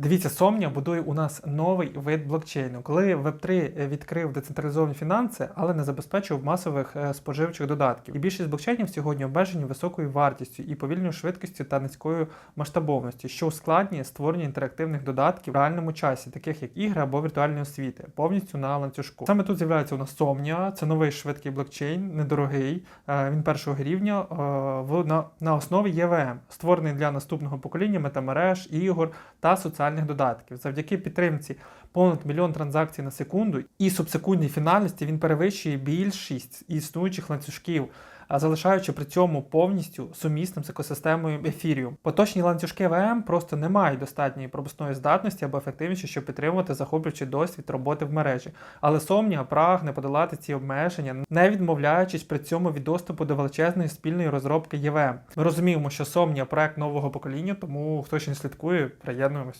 Дивіться, Somnia будує у нас новий вид блокчейну, коли Web3 відкрив децентралізовані фінанси, але не забезпечив масових е, споживчих додатків. І більшість блокчейнів сьогодні обмежені високою вартістю і повільною швидкістю та низькою масштабовністю, що ускладнює створення інтерактивних додатків в реальному часі, таких як ігри або віртуальні освіти, повністю на ланцюжку. Саме тут з'являється у нас Somnia, це новий швидкий блокчейн, недорогий. е, Він першого рівня е, на, основі EVM, створений для наступного покоління метамереж, ігор та соціальних додатків. Завдяки підтримці понад мільйон транзакцій на секунду і субсекундній фінальності він перевищує більшість існуючих ланцюжків, залишаючи при цьому повністю сумісним з екосистемою Ethereum. Поточні ланцюжки ВМ просто не мають достатньої пропускної здатності або ефективності, щоб підтримувати захоплюючий досвід роботи в мережі. Але Somnia прагне подолати ці обмеження, не відмовляючись при цьому від доступу до величезної спільної розробки ЄВМ. Ми розуміємо, що Somnia – проект нового покоління, тому хто ще не слідкує, приєднуємось.